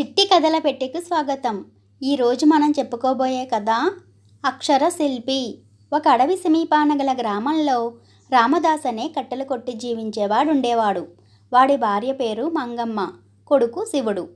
చిట్టి కథల పెట్టెకు స్వాగతం. ఈరోజు మనం చెప్పుకోబోయే కథ అక్షర శిల్పి. ఒక అడవి సమీపాన గల గ్రామంలో రామదాస్ అనే కట్టెలు కొట్టి జీవించేవాడు ఉండేవాడు. వాడి భార్య పేరు మంగమ్మ కొడుకు శివుడు.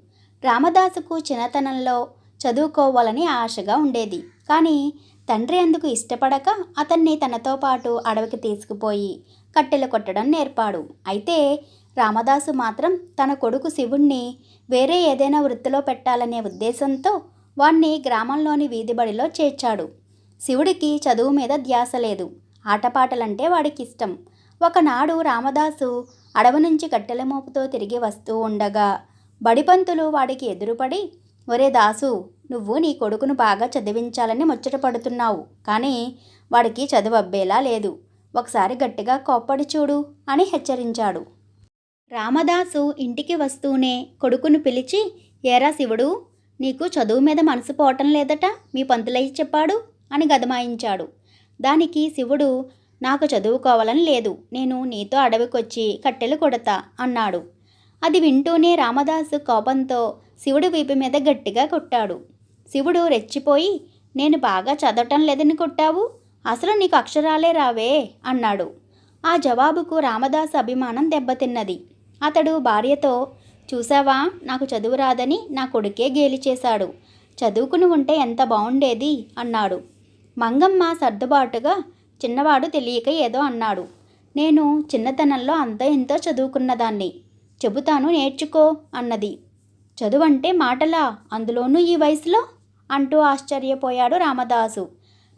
రామదాసుకు చిన్నతనంలో చదువుకోవాలని ఆశగా ఉండేది. కానీ తండ్రి అందుకు ఇష్టపడక అతన్ని తనతో పాటు అడవికి తీసుకుపోయి కట్టెలు కొట్టడం నేర్పాడు. అయితే రామదాసు మాత్రం తన కొడుకు శివుణ్ణి వేరే ఏదైనా వృత్తిలో పెట్టాలనే ఉద్దేశంతో వాణ్ణి గ్రామంలోని వీధిబడిలో చేర్చాడు. శివుడికి చదువు మీద ధ్యాస లేదు. ఆటపాటలంటే వాడికి ఇష్టం ఒకనాడు రామదాసు అడవి నుంచి కట్టెల మోపుతో తిరిగి వస్తూ ఉండగా బడిపంతులు వాడికి ఎదురుపడి ఒరే దాసు నువ్వు నీ కొడుకును బాగా చదివించాలని ముచ్చటపడుతున్నావు కానీ వాడికి చదువు అబ్బేలా లేదు. ఒకసారి గట్టిగా కోప్పడి చూడు అని హెచ్చరించాడు. రామదాసు ఇంటికి వస్తూనే కొడుకును పిలిచి ఏరా శివుడు నీకు చదువు మీద మనసు పోవటం లేదట మీ పంతులయ్య చెప్పాడు అని గదమాయించాడు. దానికి శివుడు నాకు చదువుకోవాలని లేదు నేను నీతో అడవికొచ్చి కట్టెలు కొడతా అన్నాడు. అది వింటూనే రామదాసు కోపంతో శివుడు వీపు మీద గట్టిగా కొట్టాడు. శివుడు రెచ్చిపోయి నేను బాగా చదవటం లేదని కొట్టావు అసలు నీకు అక్షరాలే రావే అన్నాడు. ఆ జవాబుకు రామదాసు అభిమానం దెబ్బతిన్నది. అతడు భార్యతో చూసావా నాకు చదువు రాదని నా కొడుకే గేలి చేశాడు. చదువుకుని ఉంటే ఎంత బాగుండేది అన్నాడు. మంగమ్మ సర్దుబాటుగా చిన్నవాడు తెలియక ఏదో అన్నాడు. నేను చిన్నతనంలో అంత ఎంతో చదువుకున్నదాన్ని. చెబుతాను నేర్చుకో అన్నది. చదువంటే మాటలా? అందులోనూ ఈ వయసులో? అంటూ ఆశ్చర్యపోయాడు రామదాసు.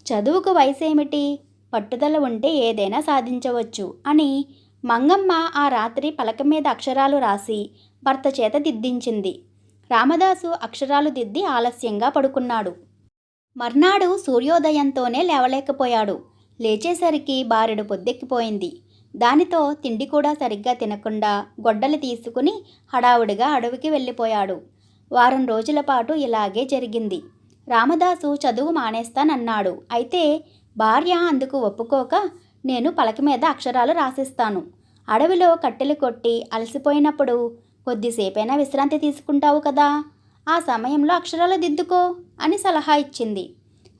చదువుకు వయసేమిటి? పట్టుదల ఉంటే ఏదైనా సాధించవచ్చు అని మంగమ్మ ఆ రాత్రి పలక మీద అక్షరాలు రాసి భర్త చేత దిద్దించింది. రామదాసు అక్షరాలు దిద్ది ఆలస్యంగా పడుకున్నాడు. మర్నాడు సూర్యోదయంతోనే లేవలేకపోయాడు. లేచేసరికి బారెడు పొద్దెక్కిపోయింది. దానితో తిండి కూడా సరిగ్గా తినకుండా గొడ్డలు తీసుకుని హడావుడిగా అడవికి వెళ్ళిపోయాడు. వారం రోజుల పాటు ఇలాగే జరిగింది. రామదాసు చదువు మానేస్తానన్నాడు. అయితే భార్య అందుకు ఒప్పుకోక నేను పలక మీద అక్షరాలు రాసిస్తాను. అడవిలో కట్టెలు కొట్టి అలసిపోయినప్పుడు కొద్దిసేపైనా విశ్రాంతి తీసుకుంటావు కదా? ఆ సమయంలో అక్షరాలు దిద్దుకో అని సలహా ఇచ్చింది.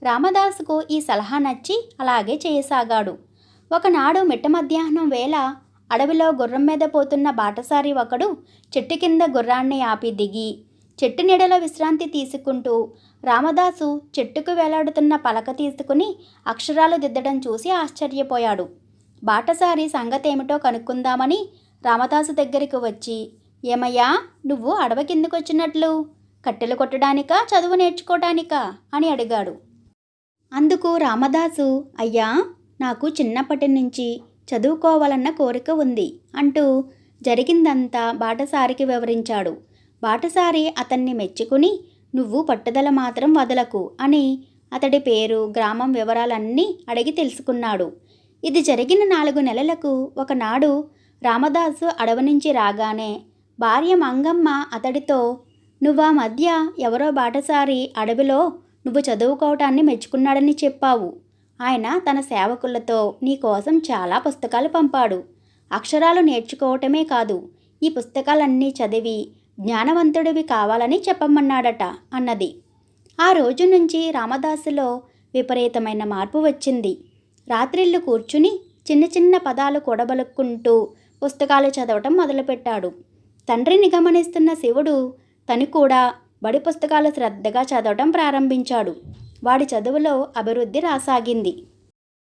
రామదాసుకు ఈ సలహా నచ్చి అలాగే చేయసాగాడు. ఒకనాడు మిట్ట మధ్యాహ్నం వేళ అడవిలో గుర్రం మీద పోతున్న బాటసారి ఒకడు చెట్టు కింద గుర్రాన్ని ఆపి దిగి చెట్టు నీడలో విశ్రాంతి తీసుకుంటూ రామదాసు చెట్టుకు వేలాడుతున్న పలక తీసుకుని అక్షరాలు దిద్దడం చూసి ఆశ్చర్యపోయాడు. బాటసారి సంగతేమిటో కనుక్కుందామని రామదాసు దగ్గరికి వచ్చి ఏమయ్యా నువ్వు అడవి కిందకు వచ్చినట్లు కట్టెలు కొట్టడానికా చదువు నేర్చుకోవడానికా అని అడిగాడు. అందుకు రామదాసు అయ్యా నాకు చిన్నప్పటి నుంచి చదువుకోవాలన్న కోరిక ఉంది అంటూ జరిగిందంతా బాటసారికి వివరించాడు. బాటసారి అతన్ని మెచ్చుకుని నువ్వు పట్టుదల మాత్రం వదలకు అని అతడి పేరు గ్రామం వివరాలన్నీ అడిగి తెలుసుకున్నాడు. ఇది జరిగిన నాలుగు నెలలకు ఒకనాడు రామదాసు అడవి నుంచి రాగానే భార్య మంగమ్మ అతడితో నువ్వా మధ్య ఎవరో బాటసారి అడవిలో నువ్వు చదువుకోవటాన్ని మెచ్చుకున్నాడని చెప్పావు. ఆయన తన సేవకులతో నీ కోసం చాలా పుస్తకాలు పంపాడు. అక్షరాలు నేర్చుకోవటమే కాదు ఈ పుస్తకాలన్నీ చదివి జ్ఞానవంతుడివి కావాలని చెప్పమన్నాడట అన్నది. ఆ రోజు నుంచి రామదాసులో విపరీతమైన మార్పు వచ్చింది. రాత్రిళ్ళు కూర్చుని చిన్న చిన్న పదాలు కూడబలుక్కుంటూ పుస్తకాలు చదవటం మొదలుపెట్టాడు. తండ్రిని గమనిస్తున్న శివుడు తను కూడా బడి పుస్తకాలు శ్రద్ధగా చదవటం ప్రారంభించాడు. వాడి చదువులో అభివృద్ధి రాసాగింది.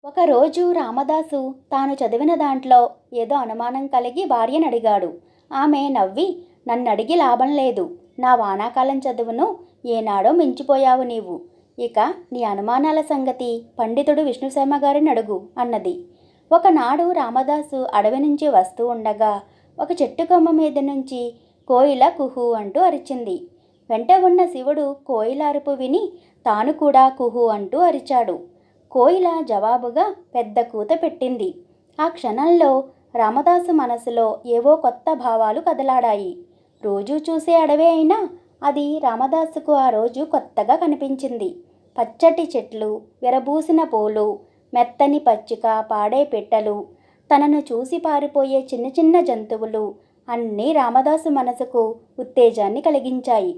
ఒకరోజు రామదాసు తాను చదివిన దాంట్లో ఏదో అనుమానం కలిగి భార్యను అడిగాడు ఆమె నవ్వి నన్ను అడిగి లాభం లేదు. నా వానాకాలం చదువును ఏనాడో మించిపోయావు నీవు. ఇక నీ అనుమానాల సంగతి పండితుడు విష్ణుశర్మ గారిని అడుగు అన్నది. ఒకనాడు రామదాసు అడవి నుంచి వస్తూ ఉండగా ఒక చెట్టు కొమ్మ మీద నుంచి కోయిల కుహు అంటూ అరిచింది. వెంట ఉన్న శివుడు కోయిల అరుపు విని తాను కూడా కుహు అంటూ అరిచాడు. కోయిల జవాబుగా పెద్ద కూత పెట్టింది. ఆ క్షణంలో రామదాసు మనసులో ఏవో కొత్త భావాలు కదలాడాయి. రోజూ చూసే అడవే అయినా అది రామదాసుకు ఆ రోజు కొత్తగా కనిపించింది. పచ్చటి చెట్లు విరబూసిన పూలు మెత్తని పచ్చిక పాడే పెట్టెలు తనను చూసి పారిపోయే చిన్న చిన్న జంతువులు అన్నీ రామదాసు మనసుకు ఉత్తేజాన్ని కలిగించాయి.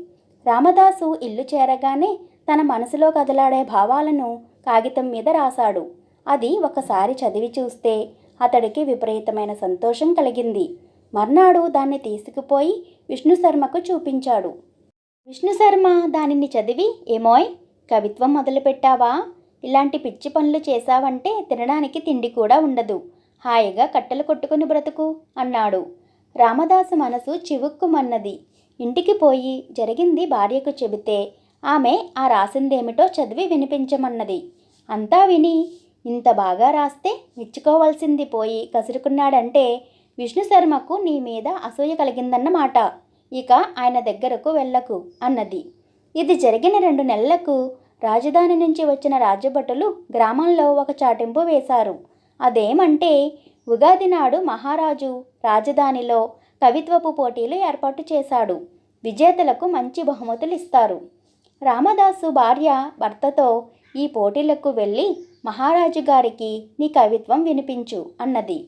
రామదాసు ఇల్లు చేరగానే తన మనసులో కదలాడే భావాలను కాగితం మీద రాశాడు. అది ఒకసారి చదివి చూస్తే అతడికి విపరీతమైన సంతోషం కలిగింది. మర్నాడు దాన్ని తీసుకుపోయి విష్ణు శర్మకు చూపించాడు. విష్ణు శర్మ దానిని చదివి ఏమోయ్ కవిత్వం మొదలుపెట్టావా? ఇలాంటి పిచ్చి పనులు చేశావంటే తినడానికి తిండి కూడా ఉండదు. హాయిగా కట్టెలు కొట్టుకుని బ్రతుకు అన్నాడు. రామదాసు మనసు చివుక్కుమన్నది. ఇంటికి పోయి జరిగింది భార్యకు చెబితే ఆమె ఆ రాసిందేమిటో చదివి వినిపించమన్నది. అంతా విని ఇంత బాగా రాస్తే మెచ్చుకోవాల్సింది పోయి కసురుకున్నాడంటే విష్ణు శర్మకు నీ మీద అసూయ కలిగిందన్నమాట. ఇక ఆయన దగ్గరకు వెళ్ళకు అన్నది. ఇది జరిగిన రెండు నెలలకు రాజధాని నుంచి వచ్చిన రాజభటులు గ్రామంలో ఒక చాటింపు వేశారు. అదేమంటే ఉగాది నాడు మహారాజు రాజధానిలో కవిత్వపు పోటీలు ఏర్పాటు చేశాడు. విజేతలకు మంచి బహుమతులు ఇస్తారు. రామదాసు భార్య భర్తతో ఈ పోటీలకు వెళ్ళి మహారాజు గారికి నీ కవిత్వం వినిపించు అన్నది.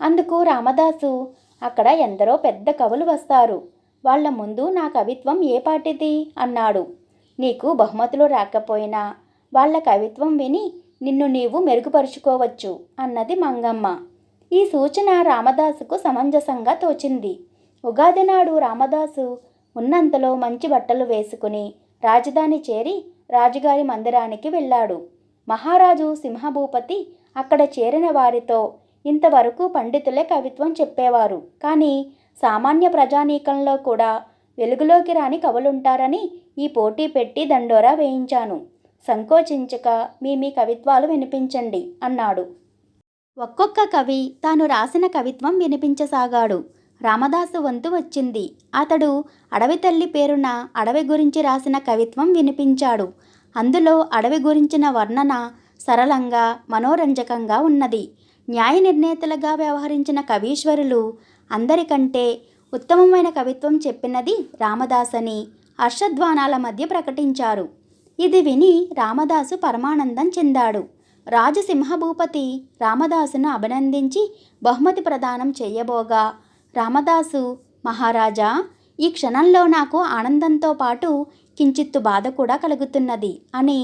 అందుకు రామదాసు అక్కడ ఎందరో పెద్ద కవులు వస్తారు. వాళ్ళ ముందు నా కవిత్వం ఏ పాటిది? అన్నాడు. నీకు బహుమతులు రాకపోయినా వాళ్ళ కవిత్వం విని నిన్ను నీవు మెరుగుపరుచుకోవచ్చు అన్నది మంగమ్మ. ఈ సూచన రామదాసుకు సమంజసంగా తోచింది. ఉగాది నాడు రామదాసు ఉన్నంతలో మంచి బట్టలు వేసుకుని రాజధాని చేరి రాజుగారి మందిరానికి వెళ్ళాడు. మహారాజు సింహభూపతి అక్కడ చేరిన వారితో ఇంతవరకు పండితులే కవిత్వం చెప్పేవారు. కానీ సామాన్య ప్రజానీకంలో కూడా వెలుగులోకి రాని కవులుంటారని ఈ పోటీ పెట్టి దండోరా వేయించాను. సంకోచించక మీ మీ కవిత్వాలు వినిపించండి అన్నాడు. ఒక్కొక్క కవి తాను రాసిన కవిత్వం వినిపించసాగాడు. రామదాసు వంతు వచ్చింది. అతడు అడవి తల్లి పేరున అడవి గురించి రాసిన కవిత్వం వినిపించాడు. అందులో అడవి గురించిన వర్ణన సరళంగా మనోరంజకంగా ఉన్నది. న్యాయ నిర్ణేతలుగా వ్యవహరించిన కవీశ్వరులు అందరికంటే ఉత్తమమైన కవిత్వం చెప్పినది రామదాసని హర్షధ్వానాల మధ్య ప్రకటించారు. ఇది విని రామదాసు పరమానందం చెందాడు. రాజు సింహభూపతి రామదాసును అభినందించి బహుమతి ప్రదానం చేయబోగా రామదాసు మహారాజా ఈ క్షణంలో నాకు ఆనందంతో పాటు కించిత్తు బాధ కూడా కలుగుతున్నది అని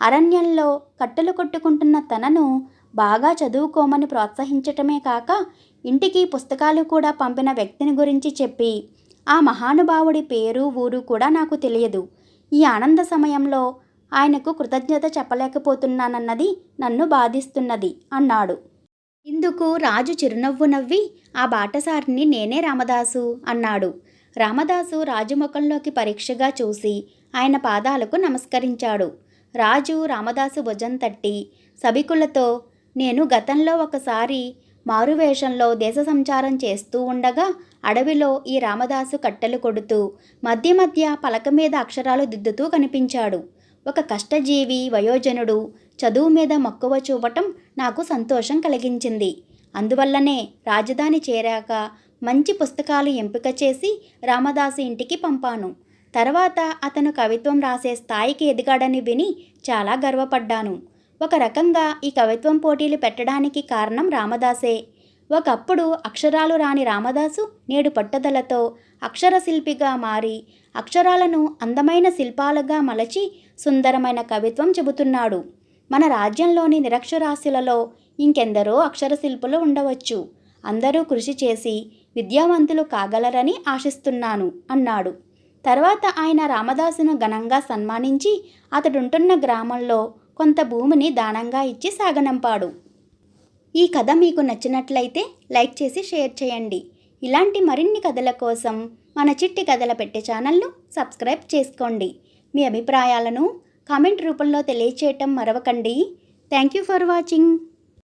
అరణ్యంలో కట్టెలు కొట్టుకుంటున్న తనను బాగా చదువుకోమని ప్రోత్సహించటమే కాక ఇంటికి పుస్తకాలు కూడా పంపిన వ్యక్తిని గురించి చెప్పి ఆ మహానుభావుడి పేరు ఊరు కూడా నాకు తెలియదు. ఈ ఆనంద సమయంలో ఆయనకు కృతజ్ఞత చెప్పలేకపోతున్నానన్నది నన్ను బాధిస్తున్నది అన్నాడు. ఇందుకు రాజు చిరునవ్వు నవ్వి ఆ బాటసారిని నేనే రామదాసు అన్నాడు. రామదాసు రాజు ముఖంలోకి పరీక్షగా చూసి ఆయన పాదాలకు నమస్కరించాడు. రాజు రామదాసు భుజం తట్టి సభికులతో నేను గతంలో ఒకసారి మారువేషంలో దేశ సంచారం చేస్తూ ఉండగా అడవిలో ఈ రామదాసు కట్టెలు కొడుతూ మధ్య మధ్య పలక మీద అక్షరాలు దిద్దుతూ కనిపించాడు. ఒక కష్టజీవి వయోజనుడు చదువు మీద మక్కువ చూపటం నాకు సంతోషం కలిగించింది. అందువల్లనే రాజధాని చేరాక మంచి పుస్తకాలు ఎంపిక చేసి రామదాసు ఇంటికి పంపాను. తర్వాత అతను కవిత్వం రాసే స్థాయికి ఎదిగాడని విని చాలా గర్వపడ్డాను. ఒక రకంగా ఈ కవిత్వం పోటీలు పెట్టడానికి కారణం రామదాసే. ఒకప్పుడు అక్షరాలు రాని రామదాసు నేడు పట్టుదలతో అక్షరశిల్పిగా మారి అక్షరాలను అందమైన శిల్పాలుగా మలచి సుందరమైన కవిత్వం చెబుతున్నాడు. మన రాజ్యంలోని నిరక్షరాస్యులలో ఇంకెందరో అక్షరశిల్పులు ఉండవచ్చు. అందరూ కృషి చేసి విద్యావంతులు కాగలరని ఆశిస్తున్నాను అన్నాడు. తర్వాత ఆయన రామదాసును ఘనంగా సన్మానించి అతడుంటున్న గ్రామంలో కొంత భూమిని దానంగా ఇచ్చి సాగనంపాడు. ఈ కథ మీకు నచ్చినట్లయితే లైక్ చేసి షేర్ చేయండి. ఇలాంటి మరిన్ని కథల కోసం మన చిట్టి కథల పెట్టే ఛానల్ను సబ్స్క్రైబ్ చేసుకోండి. మీ అభిప్రాయాలను కామెంట్ రూపంలో తెలియచేయటం మరవకండి. Thank you for watching.